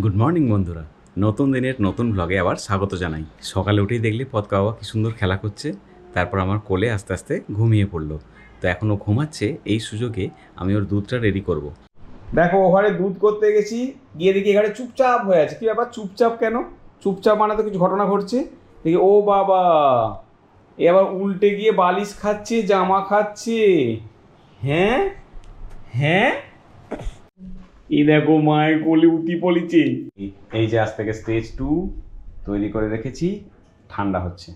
Good morning বন্ধুরা। নতুন দিনের নতুন ব্লগে আবার স্বাগত জানাই। সকালে উঠেই দেখলি পদকা বাবা কি সুন্দর খেলা করছে, তারপর আমার কোলে আস্তে আস্তে ঘুমিয়ে পড়ল। তো এখনও ঘুমাচ্ছে, এই সুযোগে আমি ওর দুধটা রেডি করব। দেখো, ওখানে দুধ করতে গেছি, গিয়ে দেখি এখানে চুপচাপ হয়ে আছে। কি ব্যাপার? চুপচাপ কেন? চুপচাপ মানে তো কিছু ঘটনা ঘটছে। দেখি, ও বাবা! এ আবার উল্টে গিয়ে বালিশ খাচ্ছে, জামা খাচ্ছে। হ্যাঁ? হ্যাঁ? এই দেখো মায়ের কোলে উতি পলিছে এই যে আজ থেকে স্টেজ টু তৈরি করে রেখেছি ঠান্ডা হচ্ছে।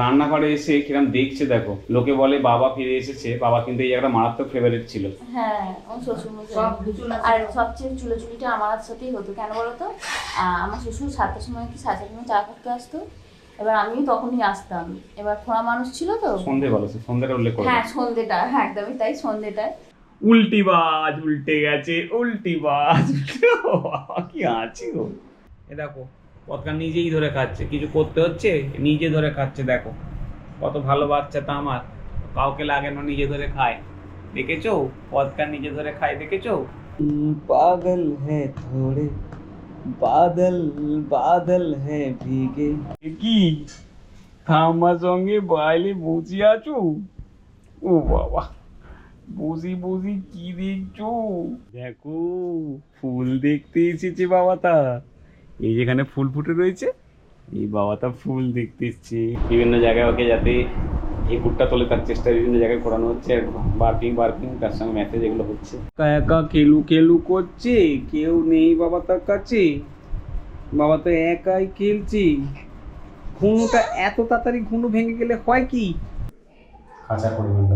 রান্নাঘরে এসে কিরম দেখছে দেখো। লোকে বলে বাবা ফিরে এসেছে বাবা কিন্তু এই একটা মারাত্মক ফেভারিট ছিল। হ্যাঁ আমার শ্বশুর আর সবচেয়ে চুলোচুলিটা আমার সাথেই হতো। কেন বলো তো আহ, আমার শ্বশুর সাতটার সময় কি সাড়ে চারটার সময় চা করতে আসতো। এবার আমিও তখনই আসতাম। এবার খোঁড়া মানুষ ছিল তো? সন্ধে বলো সে সন্ধ্যেটা উল্লেখ করো। হ্যাঁ সন্ধেটা। হ্যাঁ একদমই তাই সন্ধেটায়। উল্টি বাজ উল্টে গেছে উল্টি বাজ বাবা, কি আছে গো? এ দেখো পথকা নিজেই ধরে খাচ্ছে কিছু করতে হচ্ছে? নিজে ধরে খাচ্ছে দেখো। কত ভালো বাচ্চা তা আমার। কাউকে লাগে না নিজে ধরে খায়। দেখেছ? পথকা নিজে ধরে খায় দেখেছ? পাগল হ্যাঁ থোড়ে বাদল বাদল হ্যাঁ ভিগে। কি? থামার সঙ্গে বাইলে বসে আছো? ও বাবা। বুঝি বুঝি কি দেখছ? দেখো ফুল দেখতে এসেছে বাবাটা। এই যেখানে ফুল ফুটে রয়েছে এই বাবাটা ফুল দেখতে এসছে। বিভিন্ন জায়গায় ওকে যাতে এই ফুটটা তোলে তার চেষ্টা বিভিন্ন জায়গায় করানো হচ্ছে বার্কিং বার্কিং তার সঙ্গে মেসেজ এগুলো হচ্ছে। একা একা খেলু খেলু করছে? কেউ নেই বাবা তার কাছে। বাবা তো একাই খেলছে। ঘুনুটা এত তাড়াতাড়ি ঘুনু ভেঙে গেলে হয় কি? খাঁচার পরিমাণটা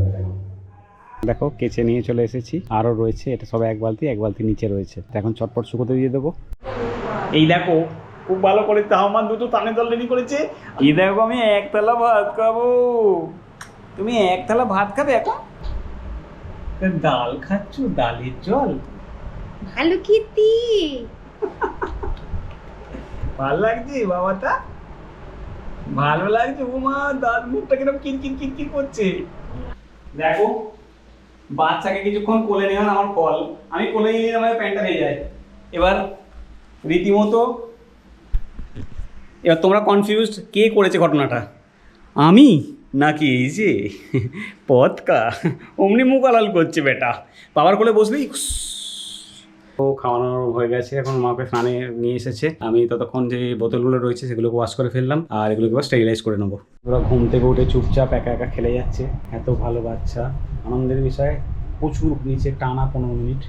দেখো কেচে নিয়ে চলে এসেছি। আরও রয়েছে এটা সব এক বালতি এক বালতি নিচে রয়েছে। তো এখন চটপট শুকোতে দিয়ে দেবো। এই দেখো খুব ভালো করে তাহমান দুটো টানে দল রেডি করেছে। এই দেখো আমি একতলা ভাত খাব। তুমি এক থালা ভাত খাবে এখন? তা ডাল খাচ্ছ ডালের জল? ভালো খেতে ভালো লাগছে বাবাটা? ভালো লাগছে ও মা দাঁত মুখটা কীরকম কিরকির কিরকির করছে। দেখো বাচ্চাকে কিছুক্ষণ কোলে নেওয়ার আমার কল আমি কোলে নিয়ে আমার প্যান্টটা হয়ে যাই এবার রীতিমতো, এবার তোমরা কনফিউজড কে করেছে ঘটনাটা? আমি? নাকি এই যে পথকা? অমনি মুখ আলাল করছে বেটা। বাবার কোলে বসলেই ও খাওয়ানো হয়ে গেছে, এখন মাকে স্নানে নিয়ে এসেছে। আমি ততক্ষণ যে বোতলগুলো রয়েছে সেগুলোকে ওয়াশ করে ফেললাম, আর এগুলোকে স্টেরিলাইজ করে নেব। ওরা ঘুম থেকে উঠে চুপচাপ একা একা খেলে যাচ্ছে। এত ভালো বাচ্চা। আনন্দের বিষয়ে, প্রচুর, নিচে টানা পনেরো মিনিট।